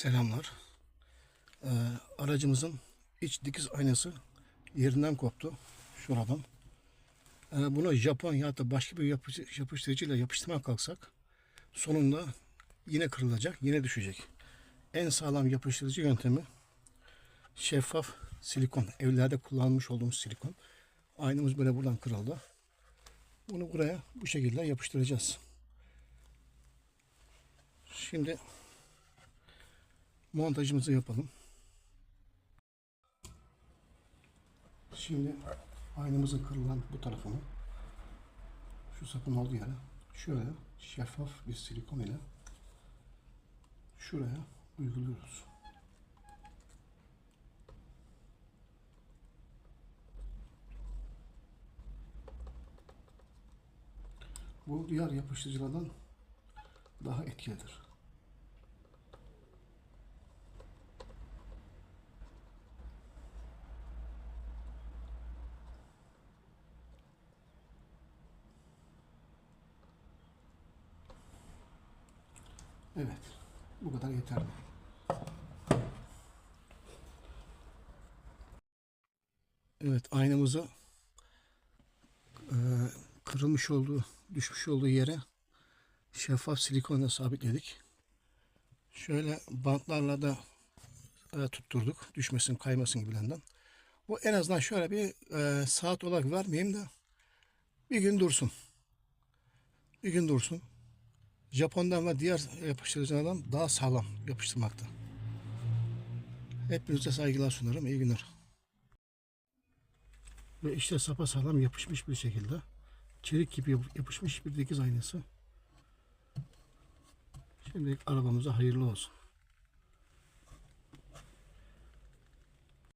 Selamlar. Ee, aracımızın iç dikiz aynası yerinden koptu. Şuradan. Ee, bunu Japon ya da başka bir yapış, yapıştırıcıyla yapıştırmaya kalksak sonunda yine kırılacak, yine düşecek. En sağlam yapıştırıcı yöntemi şeffaf silikon. Evlerde kullanmış olduğumuz silikon. Aynamız böyle buradan kırıldı. Bunu buraya bu şekilde yapıştıracağız. Şimdi montajımızı yapalım. Şimdi aynamızın kırılan bu tarafını şu sapın olduğu yere şöyle şeffaf bir silikon ile şuraya uyguluyoruz. Bu diğer yapıştırıcılardan daha etkilidir. Evet. Bu kadar yeterli. Evet aynamızı eee, kırılmış olduğu, düşmüş olduğu yere şeffaf silikonla sabitledik. Şöyle bantlarla da e, tutturduk. Düşmesin, kaymasın gibilerinden. Bu en azından şöyle bir e, saat olarak vermeyeyim de bir gün dursun. Bir gün dursun. Japon'dan ve diğer yapıştırıcılardan daha sağlam yapıştırmakta. Hepinize saygılar sunarım. İyi günler. Ve işte sapa sağlam yapışmış bir şekilde. Çelik gibi yap- yapışmış bir dikiz aynası. Şimdi arabamıza hayırlı olsun.